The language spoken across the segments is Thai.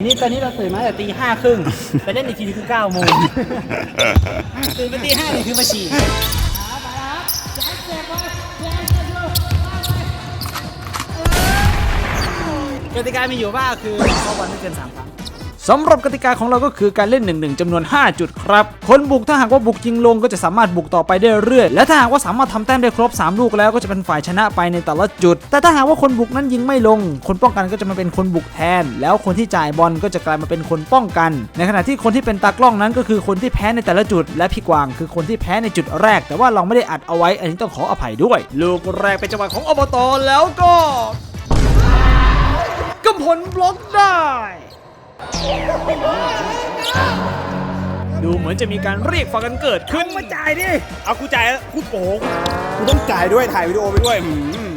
นี่ตอนนี้เราตื่นมาแต่ตีห้าครึ่งไปเล่นอีกทีคือเก้าโมงตื่นมาตีห้านี่คือมาฉี่กติกามีอยู่ว่าคือเข้าบอลไม่เกินสามครั้ง สำหรับกติกาของเราก็คือการเล่น 1 1จำนวน 5 จุดครับ คนบุกถ้าหากว่าบุกยิงลงก็จะสามารถบุกต่อไปได้เรื่อยและถ้าหากว่าสามารถทำแต้มได้ครบ 3 ลูกแล้วก็จะเป็นฝ่ายชนะไปในแต่ละจุด แต่ถ้าหากว่าคนบุกนั้นยิงไม่ลง คนป้องกันก็จะมาเป็นคนบุกแทน แล้วคนที่จ่ายบอลก็จะกลายมาเป็นคนป้องกัน ในขณะที่คนที่เป็นตากล้องนั้นก็คือคนที่แพ้ในแต่ละจุด และพี่กวางคือคนที่แพ้ในจุดแรก แต่ว่าเราไม่ได้อัดเอาไว้ อันนี้ต้องขออภัยด้วย ลูกแรกเป็นจังหวะของอบตแล้วก็กำพลบล็อกได้ ดูเหมือนจะมีการเรียกฟังกันเกิดขึ้น มาจ่ายดิ เอากูจ่ายแล้วกูโอ้โหกูต้องจ่ายด้วยถ่ายวิดีโอไปด้วยหืม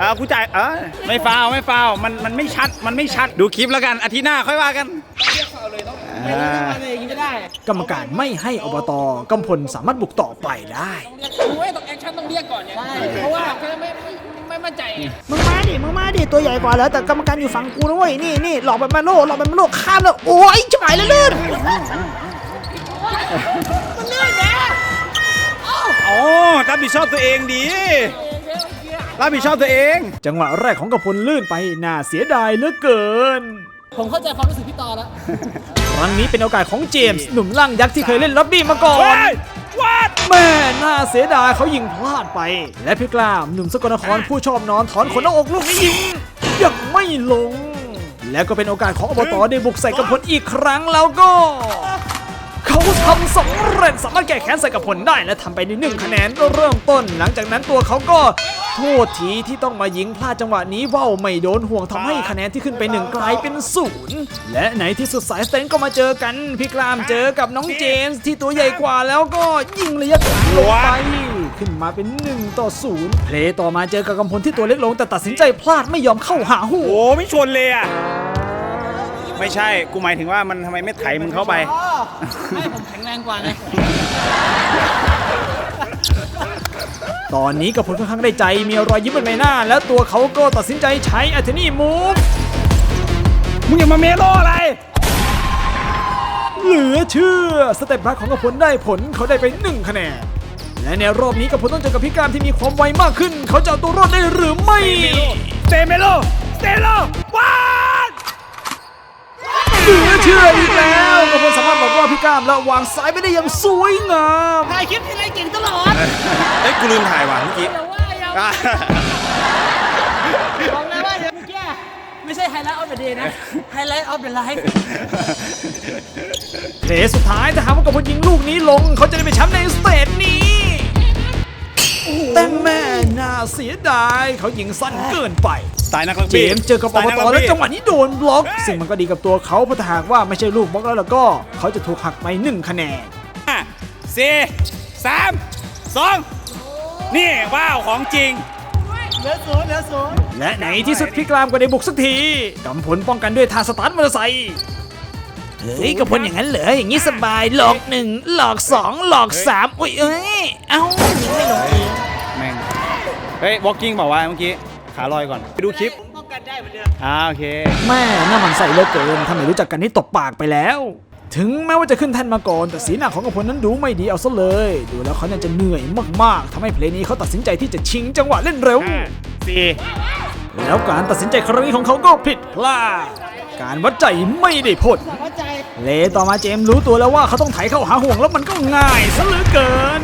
อ่ากูจ่ายเออไม่ฟาวไม่ฟาวมันมันไม่ชัดมันไม่ชัดดูคลิปแล้วกันอาทิตย์หน้าค่อยว่ากันไม่รู้ทำอะไรอย่างนี้ไม่ได้กรรมการไม่ให้อบตกำพลสามารถบุกต่อไปได้ รู้ไอ้ต้องแอคชั่นต้องเรียกก่อนเนี่ยใช่เพราะว่าไม่ไม่ไม่ไม่มั่นใจไงมึงมาดิมึงมาดิตัวใหญ่กว่าแล้วแต่กรรมการอยู่ฝั่งกูนะเว้ยนี่นี่หลอกแบบมาโลหลอกแบบมาโลข้ามแล้วโอ้ยจะไหวแล้วลื่นอ๋อรับผิดชอบตัวเองดีรับผิดชอบตัวเอง จังหวะแรกของกำพลลื่นไปน่าเสียดายเหลือเกิน ผมเข้าใจความรู้สึกพี่ต่อแล้วครั้งนี้เป็นโอกาสของเจมส์หนุ่มร่างยักษ์ที่เคยเล่นล็อบบี้มาก่อนเฮ้ยวัด แม่น่าเสียดายเขายิงพลาดไป และพี่กล้ามหนุ่มสกลนครผู้ชอบนอนถอนขนหน้าอกลูกนี้ยิงยังไม่ลง แล้วก็เป็นโอกาสของอบตได้บุกใส่กำพลอีกครั้งแล้วก็ เขาทำสำเร็จสามารถแก้แค้นใส่กับผลได้และทำไปในหนึ่งคะแนนเริ่มต้น หลังจากนั้นตัวเขาก็โทษทีที่ต้องมายิงพลาดจังหวะนี้ว่าวไม่โดนห่วงทำให้คะแนนที่ขึ้นไปหนึ่งกลายเป็นศูนย์และในที่สุดสายสเตนก็มาเจอกัน พี่กรามเจอกับน้องเจมส์ที่ตัวใหญ่กว่าแล้วก็ยิงระยะกลางลงไปขึ้นมาเป็น 1 ต่อ 0 เพลย์ต่อมาเจอกับกำพลที่ตัวเล็กลง แต่ตัดสินใจพลาดไม่ยอมเข้าหาหัวโอ้ไม่ชนเลยอะ ไม่ใช่กูหมายถึงว่ามันทำไมไม่ไถมึงเข้าไป ให้ผมแข็งแรงกว่าไงตอนนี้กำพลค่อนข้างได้ใจมีรอยยิ้มบนใบหน้า แล้วตัวเขาก็ตัดสินใจใช้อัธนี่มูฟมึงอย่ามาเมโลอะไร เหลือเชื่อสเต็ปรักของกำพลได้ผลเขาได้ไป1คะแนนและในรอบนี้กำพลต้องเจอกับพิการที่มีความไวมากขึ้น เขาจะเอาตัวรอดได้หรือไม่เซเมโลเซโลวัดเหลือเชื่ออีกแล้วกำพลสามารถบอก ว่าพิการและวางสายไปได้อย่างสวยงามถ่ายคลิปที่ไรเก่งตลอดเอ้ยกูลืมถ่ายว่ะเมื่อกี้อย่าว่าอย่าว่าอะบอกเลยว่าเดี๋ยวเมื่อกี้ไม่ใช่ไฮไลท์ออฟเดอะเดย์นะ ไฮไลท์ออฟเดอะไลฟ์เพลย์สุดท้ายถ้าหากว่ากำพลยิงลูกนี้ลง เขาจะได้เป็นแชมป์ในสเตจนี้ แต่แม่น่าเสียดายเขายิงสั้นเกินไป สายนักรักเจบี้มส์เจอกับอบตแล้วจังหวะนี้โดนบล็อก ซึ่งมันก็ดีกับตัวเขาเพราะถ้าหากว่าไม่ใช่ลูกบล็อกแล้วแล้วก็ เขาจะถูกหักไปหนึ่งคะแนน ห้าสี่สามสองนี่ว้าวของจริงเหลือศูนย์เหลือศูนย์และในที่สุดพี่กรามก็ได้บุกสักทีกำพลป้องกันด้วยท่าสตาร์ทมอเตอร์ไซค์เฮ้ยกำพลอย่างนั้นเหรออย่างนี้สบายหลอกหนึ่งหลอกสองหลอกสามอุ้ยเอ้ยเอ้ายิงไม่ลงเองแม่ง เฮ้ย walking บอกว่าเมื่อกี้ ขาลอยก่อน ไปดูคลิปป้องกันได้เหมือนเดิมอ่าโอเค แม่หน้าหมันใส่เหลือเกินทำไมรู้จักกันนี่ตบปากไปแล้ว ถึงแม้ว่าจะขึ้นแท่นมาก่อน แต่สีหน้าของกำพลนั้นดูไม่ดีเอาซะเลย ดูแล้วเขาน่าจะเหนื่อยมากๆทำให้เพลงนี้เขาตัดสินใจที่จะชิงจังหวะเล่นเร็ว ห้าสี่แล้วการตัดสินใจครั้งนี้ของเขาก็ผิดพลาดการวัดใจไม่ได้ผล เข้าใจเลต่อมาเจมส์รู้ตัวแล้วว่าเขาต้องไถเข้าหาห่วงแล้วมันก็ง่ายซะเหลือเกิน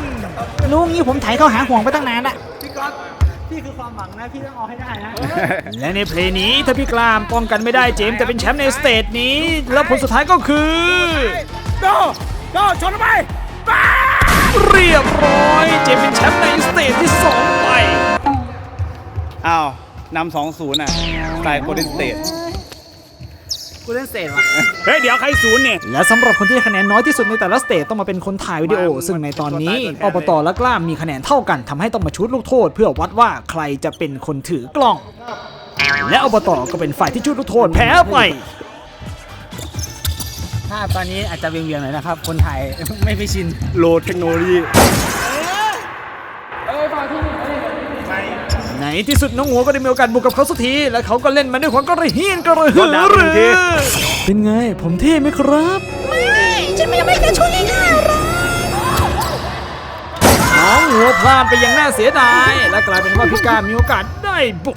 ลุงนี้ผมไถเข้าหาห่วงไปตั้งนานละพี่ก๊อฟ พี่คือความหวังนะพี่ต้องเอาให้ได้นะและในเพลงนี้ถ้าพี่กลามป้องกันไม่ได้เจมส์จะเป็นแชมป์ในสเตจนี้ แล้วผลสุดท้ายก็คือโดโดชนเข้าไปเรียบร้อย เจมส์เป็นแชมป์ในสเตจที่2ไปอ้าวนำสองศูนย์อะสไตล์โกลเด้นสเตท กูเล่นเศษว่ะเฮ้ยเดี๋ยวใครศูนย์เนี่ย และสำหรับคนที่ได้คะแนนน้อยที่สุดในแต่ละสเตจต้องมาเป็นคนถ่ายวิดีโอ ซึ่งในตอนนี้อบตและกล้ามมีคะแนนเท่ากันทำให้ต้องมาชุดลูกโทษ เพื่อวัดว่าใครจะเป็นคนถือกล้อง และอบตก็เป็นฝ่ายที่ชุดลูกโทษแพ้ไปถ้าตอนนี้อาจจะเวียงๆหน่อยนะครับ คนไทยไม่ไปชิน โลเทคโนโลยี ใน ที่สุดน้องหัวก็ได้มีโอกาสบุกกับเขาสักที และเขาก็เล่นมาด้วยความกระเฮียนกระหือรือเป็นไง ผมเท่ไหมครับฉันไม่ไม่กระช่วยง่ายๆหรอกน้องหัวพลาดไปอย่างน่าเสียดาย และกลายเป็นว่าพี่กามีโอกาสได้บุก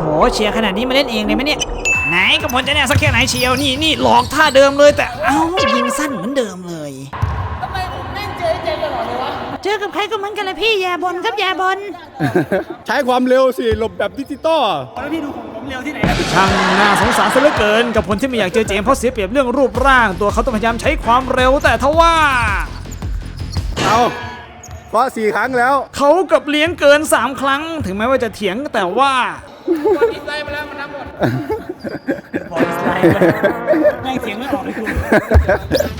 โหเชียร์ขนาดนี้มาเล่นเองเลยไหมเนี่ย ไหนกำพลจะแน่สักแค่ไหนเชียวนี่นี่หลอกท่าเดิมเลยแต่เอ้ายิงสั้นเหมือนเดิมเลย เลยวะเจอกับใครก็เหมือนกันเลยพี่อย่าบนครับอย่าบน ใช้ความเร็วสิหลบแบบดิจิตอลช่างน่าสงสารซะเหลือเกิน กับผลที่ไม่อยากเจอเจมส์เพราะเสียเปรียบเรื่องรูปร่าง ตัวเขาต้องพยายามใช้ความเร็วแต่ทว่า เอาเพราะสี่ครั้งแล้วเขากับเลี้ยงเกิน 3 ครั้ง ถึงแม้ว่าจะเถียงแต่ว่าแม่ งเสียงไม่ออกเลยคุณ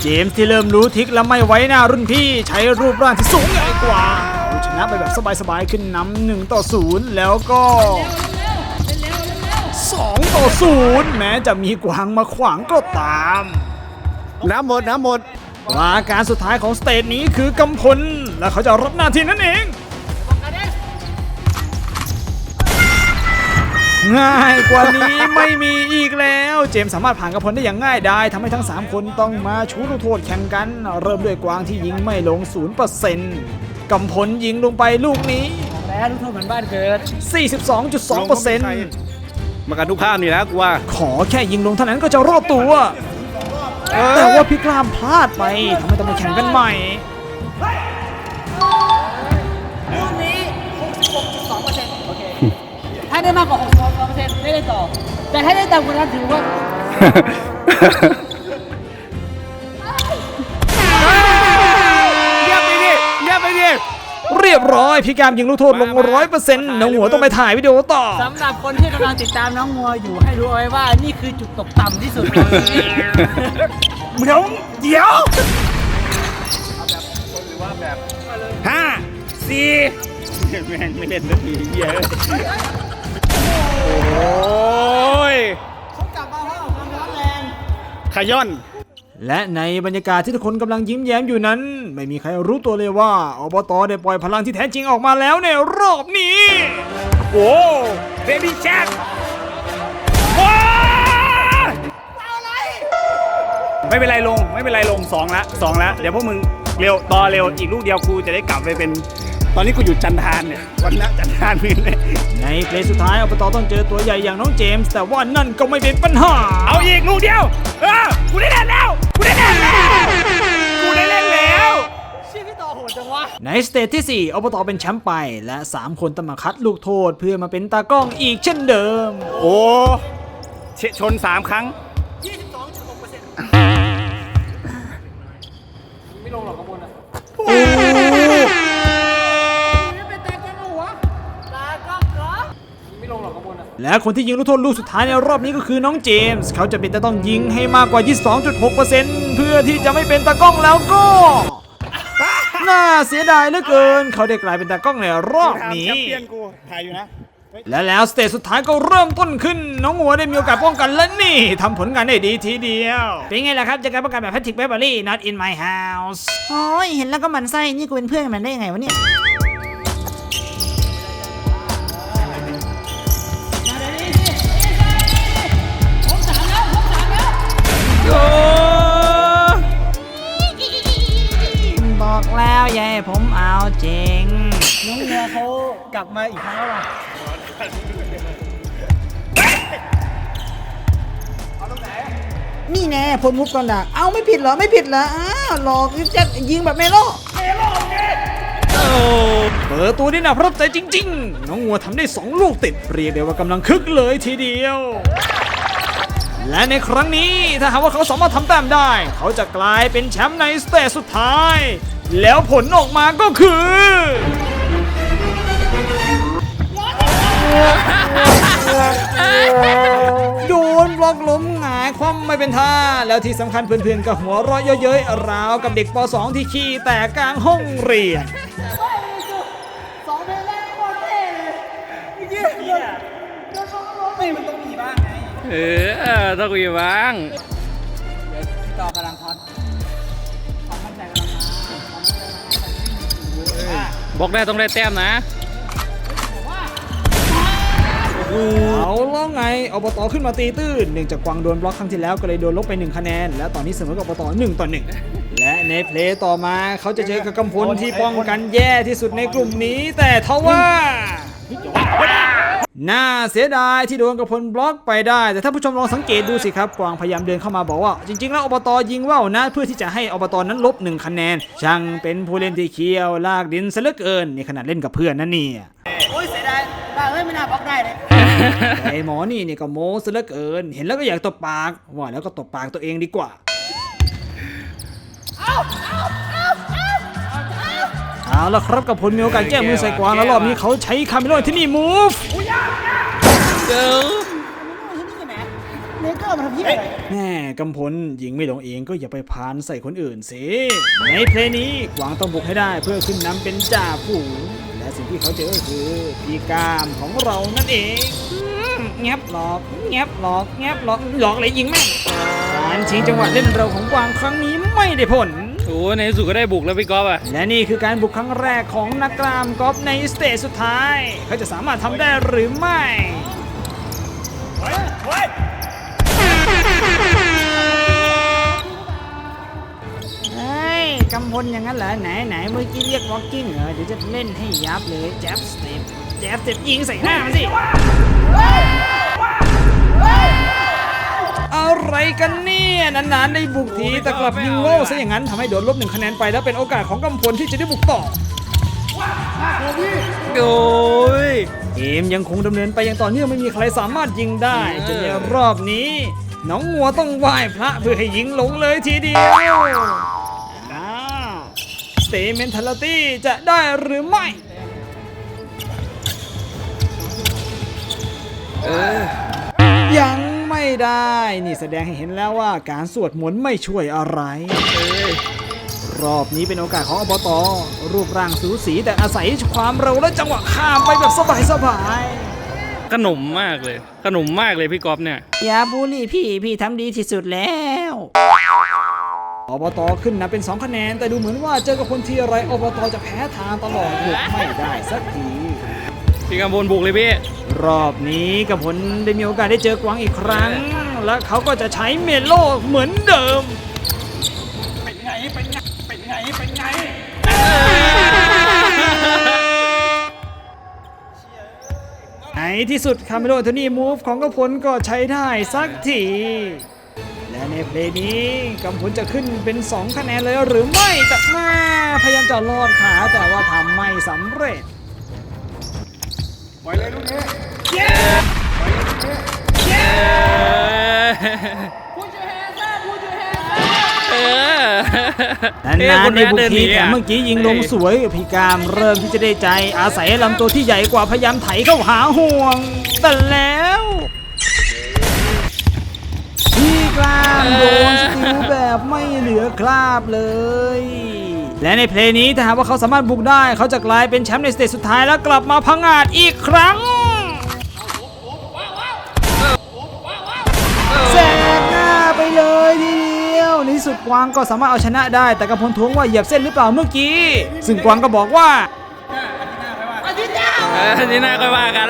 เจมส์ที่เริ่มรู้ทริกและไม่ไว้หน้ารุ่นพี่ใช้รูปร่างที่สูงใหญ่กว่าเอาชนะไปแบบสบายๆขึ้นนำหนึ่งต่อศูนย์แล้วก็สองต่อศูนย์แม้จะมีกวางมาขวางก็ตามน้ำหมดน้ำหมดปราการสุดท้ายของสเตจนี้คือกำพลและเขาจะรับหน้าที่นั่นเอง ง่ายกว่านี้ไม่มีอีกแล้ว เจมส์สามารถผ่านกำพลได้อย่างง่ายดายทำให้ทั้ง 3 คนต้องมาชูลูกโทษแข่งกัน เริ่มด้วยกวางที่ยิงไม่ลง 0%กำพลยิงลงไปลูกนี้ แล้วลูกโทษเหมือนบ้านเกิด 42.2%มากันทุกภาพนี่แล้วกูว่า ขอแค่ยิงลงเท่านั้นก็จะรอดตัว แต่ว่าพี่กล้ามพลาดไปทำให้ต้องมาแข่งกันใหม่ ลูกนี้ 66.2%โอเค ถ้า ได้มากกว่า62%ได้เล่นต่อ แต่ถ้าได้ต่ำกว่านั้นถือว่าเยี่ยมไปดิเยี่ยมไปดิเรียบร้อย พี่กามยิงลูกโทษลงร้อยเปอร์เซ็นต์น้องหัวต้องไปถ่ายวิดีโอต่อ สำหรับคนที่กำลังติดตามน้องมัวอยู่ให้รู้เอาไว้ว่านี่คือจุดตกต่ำที่สุดของชีวิตเดี๋ยวเดี๋ยวห้าสี่แม่งไม่เล่นสักทีเหี้ยอะ โอ้ยขย้อน และในบรรยากาศที่ทุกคนกำลังยิ้มแย้มอยู่นั้น ไม่มีใครรู้ตัวเลยว่าอบตได้ปล่อยพลังที่แท้จริงออกมาแล้วในรอบนี้ โอ้เบบี้แจ็คว้าไม่เป็นไรลง ไม่เป็นไรลงสองละสองละเดี๋ยวพวกมึงเร็วต่อเร็วอีกลูกเดียวกูจะได้กลับไปเป็น ตอนนี้กูอยู่จันทานเนี่ยวันนะจันทานมึงเลยในเพลย์สุดท้ายอบตต้องเจอตัวใหญ่อย่างน้องเจมส์แต่ว่านั่นก็ไม่เป็นปัญหา เอาอีกลูกเดียวเออกูได้เล่นแล้วกูได้เล่นแล้วกูได้เล่นแล้วชื่อพี่ต่อโหดจังวะในสเตจที่ 4อบตเป็นแชมป์ไปและ 3 คนต้องมาคัดลูกโทษเพื่อมาเป็นตากล้องอีกเช่นเดิม โอ้เชชนสามครั้ง และคนที่ยิงลูกโทษลูกสุดท้ายในรอบนี้ก็คือน้องเจมส์ เขาจะเป็นจะต้องยิงให้มากกว่า 22.6%เพื่อที่จะไม่เป็นตากล้องแล้วก็ น่าเสียดายเหลือเกิน เขาได้กลายเป็นตากล้องในรอบนี้แชมเปี้ยนกูถ่ายอยู่นะ และแล้วสเตจสุดท้ายก็เริ่มต้นขึ้น น้องหัวได้มีโอกาสป้องกันและนี่ทำผลงานได้ดีทีเดียว เป็นไงล่ะครับจากการป้องกันแบบแพทริกเบเบอรี่ not in my house โอ้ยเห็นแล้วก็หมันไส้นี่กูเป็นเพื่อนกับมันได้ยังไงวะเนี่ย พลมุกก่อนดักเอาไม่ผิดเหรอไม่ผิดเหรออ้าวหลอกจะยิงแบบเมโลเปิดตัวได้น่าประทับใจจริง ๆ น้องงัวทำได้ 2 ลูกติด เรียกได้ว่ากำลังคึกเลยทีเดียว และในครั้งนี้ถ้าหากว่าเขาสามารถทำแต้มได้ เขาจะกลายเป็นแชมป์ในสเตจสุดท้าย แล้วผลออกมาก็คือ โดนบล็อกล้มหงายความไม่เป็นท่า แล้วที่สำคัญเพื่อนๆก็หัวเราะเย้ยๆราวกับเด็กป .2 ที่ขี้แตกกลางห้องเรียนสองเพลงแรกโคตรเท่เลยเยี่ยมเลยโดนเขาร้องเพลงมันต้องมีบ้างไงเออต้องมีบ้างพี่ต่อกำลังคอนความมั่นใจกำลังมาความมั่นใจกำลังมาบล็อกได้ต้องได้แต้มนะ อบตขึ้นมาตีตื้นเนื่องจากกวางโดนบล็อกครั้งที่แล้วก็เลยโดนลบไป 1 คะแนน และตอนนี้เสมอกับอบต1ต่อ1และในเพลย์ต่อมาเขาจะเจอกับกำพลที่ป้องกันแย่ที่สุดในกลุ่มนี้ แต่ทว่าน่าเสียดายที่โดนกำพลบล็อกไปได้ แต่ถ้าผู้ชมลองสังเกตดูสิครับกวางพยายามเดินเข้ามาบอกว่า จริงๆ แล้วอบตยิงว่าวนะเพื่อที่จะให้อบตนั้นลบหนึ่งคะแนน ช่างเป็นผู้เล่นที่เคี้ยวลากดินซะเหลือเกินในขนาดเล่นกับเพื่อนนั่นนี่โอ้ยเสียดายบ้าเอ้ยไม่น่าบล็อกได้เลย ไอ้หมอนี่นี่ก็โม้ซะเหลือเกิน เห็นแล้วก็อยากตบปากว่าแล้วก็ตบปากตัวเองดีกว่า เอาละครับกับพลมีโอกาสแก้มือใส่กวางแล้วรอบนี้เขาใช้คาเมโลที่นี่มูฟเกิลเนเกอร์มันทำยี่อะไรแม่กำพลยิงไม่หลงเองก็อย่าไปพานใส่คนอื่นสิ ในเพลงนี้กวางต้องบุกให้ได้เพื่อขึ้นนำเป็นจ่าฝูง และสิ่งที่เขาเจอก็คือพี่กามของเรานั่นเองอืมแงบหลอกแงบหลอกแงบหลอกหลอกอะไรยิงแม่งการชิงจังหวะเล่นเราของกวางครั้งนี้ไม่ได้ผลโอ้ในที่สุดก็ได้บุกแล้วพี่ก๊อฟอะและนี่คือการบุกครั้งแรกของนักกล้ามกอล์ฟในสเตจสุดท้าย เขาจะสามารถทำได้หรือไม่ ยกำพลอย่างนั้นเหรอไหนไหนเมื่อกี้เรียก walking เหรอเดี๋ยวจะเล่นให้ยับเลยแจ๊บสเต็ปแจ๊บสเต็ปยิงใส่หน้ามันสิอะไรกันเนี่ยนานๆได้บุกทีแต่กลับยิงโง่ซะอย่างนั้นทำให้โดนลบหนึ่งคะแนนไปแล้วเป็นโอกาสของกำพลที่จะได้บุกต่อโอ้ยเกมยังคงดำเนินไปอย่างต่อเนื่องไม่มีใครสามารถยิงได้จนในรอบนี้ น้องงัวต้องไหว้พระเพื่อให้ยิงหลงเลยทีเดียว เตย์เมนทัลตี้จะได้หรือไม่ เออ ยังไม่ได้ นี่แสดงให้เห็นแล้วว่าการสวดมนต์ไม่ช่วยอะไรรอบนี้เป็นโอกาสของอบต รูปร่างสูสีแต่อาศัยความเร็วและจังหวะข้ามไปแบบสบายๆขนมมากเลย ขนมมากเลยพี่ก๊อฟเนี่ย อย่าบูลลี่พี่ พี่ทำดีที่สุดแล้ว อบตขึ้นนะเป็น 2 คะแนน แต่ดูเหมือนว่าเจอกับคนทีไรอบตจะแพ้ทางตลอดบุกไม่ได้สักทีพี่กำพลบุกเลยพี่ รอบนี้กับผลได้มีโอกาสได้เจอกวางอีกครั้ง และเขาก็จะใช้เมโลเหมือนเดิมในที่สุดคาเมโลโทนี่มูฟของกำพลก็ใช้ได้สักทีและใน เพลงนี้กำพลจะขึ้นเป็น 2 คะแนนเลยหรือไม่แต่แม่พยายามจะลอดขาแต่ว่าทำไม่สำเร็จเออนานๆในบุกเดินหทีนีแต่อะเมื่อกี้ยิงลงสวยพี่กามเริ่มที่จะได้ใจ อาศัยลำตัวที่ใหญ่กว่าพยายามไถเข้าหาห่วง แต่แล้วพี่ กลามโดนสกิลแบบไม่เหลือคราบเลย และในเพลงนี้ถ้าหากว่าเขาสามารถบุกได้เขาจะกลายเป็นแชมป์ในสเตจสุดท้ายแล้วกลับมาพังอาจอีกครั้งแซงหน้าไปเลยทีเดียวในที่สุดกวางก็สามารถเอาชนะได้ แต่กำพลทวงว่าเหยียบเส้นหรือเปล่าเมื่อกี้ ซึ่งกวางก็บอกว่าเออนี่น่าค่อยว่ากัน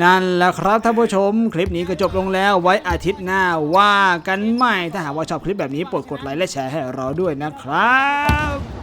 นั่นแหละครับท่านผู้ชม คลิปนี้ก็จบลงแล้วไว้อาทิตย์หน้าว่ากันใหม่ถ้าหากว่าชอบคลิปแบบนี้โปรดกดไลค์และแชร์ให้เราด้วยนะครับ